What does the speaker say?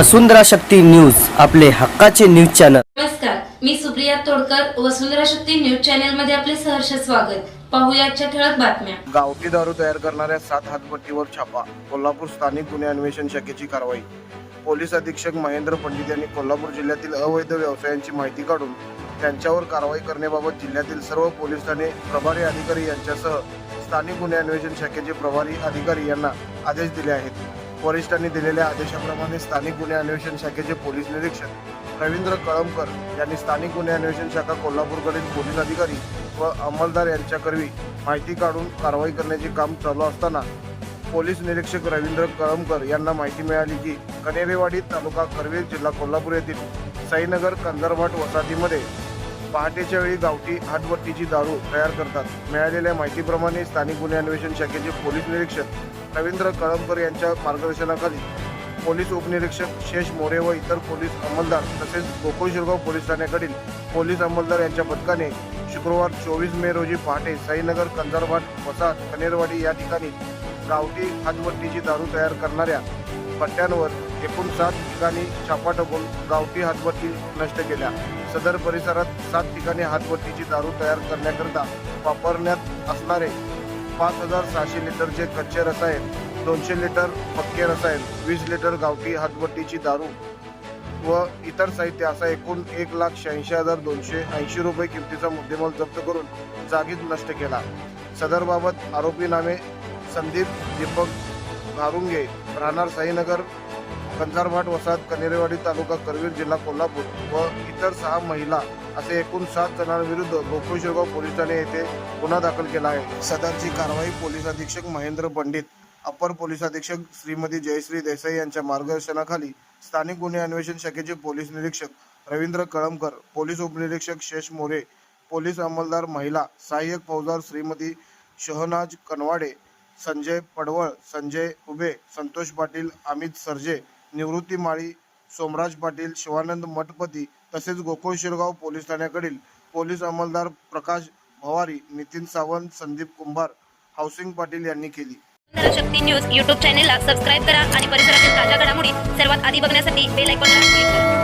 वसुंधरा Shakti news आपले हक्काचे news channel. नमस्कार मी सुप्रिया तोडकर वसुंधरा शक्ती न्यूज चॅनलमध्ये आपले सहर्ष स्वागत. पाहूया आजच्या ठळक बातम्या. गावठी दारू तयार करणाऱ्या सात हातपट्टीवर छापा कोल्हापूर स्थानिक गुन्हे अन्वेषण शाखेची कारवाई. पोलीस अधीक्षक महेंद्र पंडित यांनी कोल्हापूर जिल्ह्यातील अवैध व्यवसायांची माहिती काढून त्यांच्यावर कारवाई करण्याबाबत जिल्ह्यातील सर्व पोलीस ठाणे प्रभारी अधिकारी यांच्यासह स्थानिक गुन्हे अन्वेषण शाखेचे प्रभारी अधिकारी यांना आदेश दिले आहेत. वरिष्ठांनी दिलेल्या आदेशाप्रमाणे स्थानिक गुन्हे अन्वेषण शाखेचे पोलीस निरीक्षक रवींद्र कळमकर यांनी स्थानिक गुन्हे अन्वेषण शाखा कोल्हापूरकडील पोलीस अधिकारी व अंमलदार यांच्याकरवी माहिती काढून कारवाई करण्याचे काम चालू असताना पोलीस निरीक्षक रवींद्र कळमकर यांना माहिती मिळाली की कनेरेवाडी तालुका करवीर जिल्हा कोल्हापूर येथील साईनगर कंदरभाट वसाहतीमध्ये पहाटेच्या वेळी गावठी हातवट्टीची दारू तयार करतात. मिळालेल्या माहितीप्रमाणे स्थानिक गुन्हे अन्वेषण शाखेचे पोलीस निरीक्षक रवींद्र कळमकर यांच्या मार्गदर्शनाखाली पोलीस उपनिरीक्षक शेष मोरे व इतर पोलीस अंमलदार तसेच गोकुळ शिरगाव पोलीस ठाण्याकडील पोलीस अंमलदार यांच्या पथकाने शुक्रवार चोवीस मे रोजी पहाटे साईनगर कंजारभाट वसाहत कनेरवाडी या ठिकाणी गावठी हातवट्टीची दारू तयार करणाऱ्या पट्ट्यांवर एकूण सात ठिकाणी छापा टाकून गावठी हातवट्टी नष्ट केल्या. सदर परिसरात सात ठिकाणी हातवट्टीची दारू तयार करण्याकरिता वापरण्यात असणारे पाच हजार सहाशे लिटरचे कच्चे रसायन दोनशे लिटर पक्के रसायन वीस लिटर गावठी हातबट्टीची दारू व इतर साहित्य असा एकूण एक लाख शहाऐंशी हजार दोनशे ऐंशी रुपये किमतीचा मुद्देमाल जप्त करून जागीच नष्ट केला. सदरबाबत आरोपी नामे संदीप दीपक घारुंगे राहणार साईनगर कंजारभाट वसाहत कनेरेवाडी तालुका करवीर जिल्हा कोल्हापूर व इतर सहा महिला असे एकूण सात जणांविरुद्ध गोकुळशिरगाव पोलीस ठाणे येथे गुन्हा दाखल केला आहे. सदरची कारवाई पोलीस अधीक्षक महेंद्र पंडित अपर पोलीस अधीक्षक श्रीमती जयश्री देसाई यांच्या मार्गदर्शनाखाली स्थानिक गुन्हे अन्वेषण शाखेचे पोलीस निरीक्षक रवींद्र कळमकर पोलीस उपनिरीक्षक शेष मोरे पोलीस अंमलदार महिला सहाय्यक फौजदार श्रीमती शहनाज कनवाडे संजय पडवळ संजय उबे संतोष पाटील अमित सरजे निवृत्ती माळी सोमराज पाटील शिवानंद मठपती तसेच गोकुळ शिरगाव पोलीस ठाण्याकडील पोलीस अंमलदार प्रकाश भवारी नितीन सावंत संदीप कुंभार हाऊसिंग पाटील यांनी केली. शक्ती न्यूज यूट्यूब चॅनेलला सबस्क्राईब करा आणि परिसरातील ताज्या घडामोडी सर्वात आधी बघण्यासाठी बेल आयकॉनला क्लिक करा.